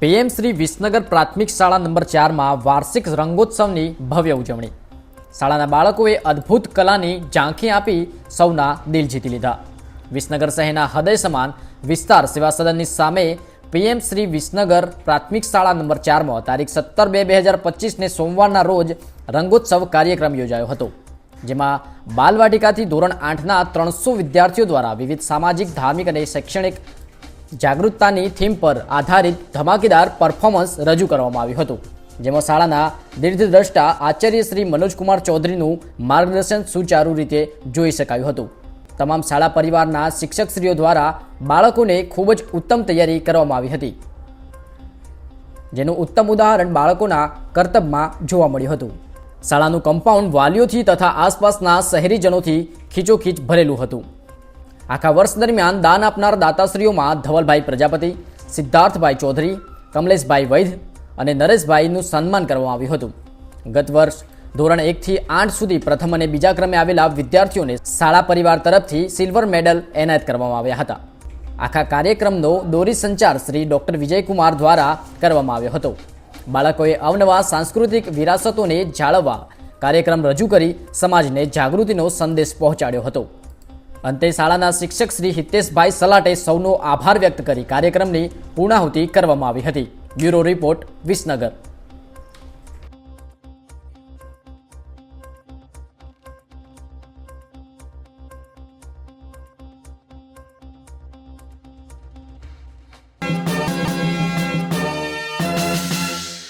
PM Shri Visnagar પ્રાથમિક શાળા number ચારમાં વાર્ષિક રંગોત્સવની ભવ્ય ઉજવણી. શાળાના બાળકોએ અદ્ભુત કલાની ઝાંખી આપી સૌના દિલ જીતી લીધા. વિસનગર શહેરના હૃદય સમાન વિસ્તાર સેવા સામે પીએમ શ્રી વિસનગર પ્રાથમિક શાળા નંબર ચારમાં તારીખ સત્તર બે બે હજાર પચીસને સોમવારના રોજ રંગોત્સવ કાર્યક્રમ યોજાયો હતો, જેમાં બાલવાટિકાથી ધોરણ આઠના ત્રણસો વિદ્યાર્થીઓ દ્વારા વિવિધ સામાજિક, ધાર્મિક અને શૈક્ષણિક જાગૃતતાની થીમ પર આધારિત ધમાકેદાર પરફોર્મન્સ રજૂ કરવામાં આવ્યું હતું, જેમાં શાળાના દીર્ઘદ્રષ્ટા આચાર્ય શ્રી મનોજકુમાર ચૌધરીનું માર્ગદર્શન સુચારુ રીતે જોઈ શકાયું હતું. તમામ શાળા પરિવારના શિક્ષકશ્રીઓ દ્વારા બાળકોને ખૂબ જ ઉત્તમ તૈયારી કરવામાં આવી હતી. જેનું ઉત્તમ ઉદાહરણ બાળકોના કરતબમાં જોવા મળ્યું હતું. શાળાનું કમ્પાઉન્ડ વાલીઓથી તથા આસપાસના શહેરીજનોથી ખીચોખીચ ભરેલું હતું. આખા વર્ષ દરમિયાન દાન આપનાર દાતાશ્રીઓમાં ધવલભાઈ પ્રજાપતિ, સિદ્ધાર્થભાઈ ચૌધરી, કમલેશભાઈ વૈદ અને નરેશભાઈનું સન્માન કરવામાં આવ્યું હતું. ગત વર્ષ ધોરણ એકથી આઠ સુધી પ્રથમ અને બીજા ક્રમે આવેલા વિદ્યાર્થીઓને શાળા પરિવાર તરફથી સિલ્વર મેડલ એનાયત કરવામાં આવ્યા હતા. આખા કાર્યક્રમનો દોરી સંચાર શ્રી ડૉક્ટર વિજયકુમાર દ્વારા કરવામાં આવ્યો હતો. બાળકોએ અવનવા સાંસ્કૃતિક વિરાસતોને જાળવવા કાર્યક્રમ રજૂ કરી સમાજને જાગૃતિનો સંદેશ પહોંચાડ્યો હતો. અંતે શાળાના શિક્ષક શ્રી હિતેશભાઈ સલાટે સૌનો આભાર વ્યક્ત કરી કાર્યક્રમની પૂર્ણાહુતિ કરવામાં આવી હતી. Bureau report Visnagar.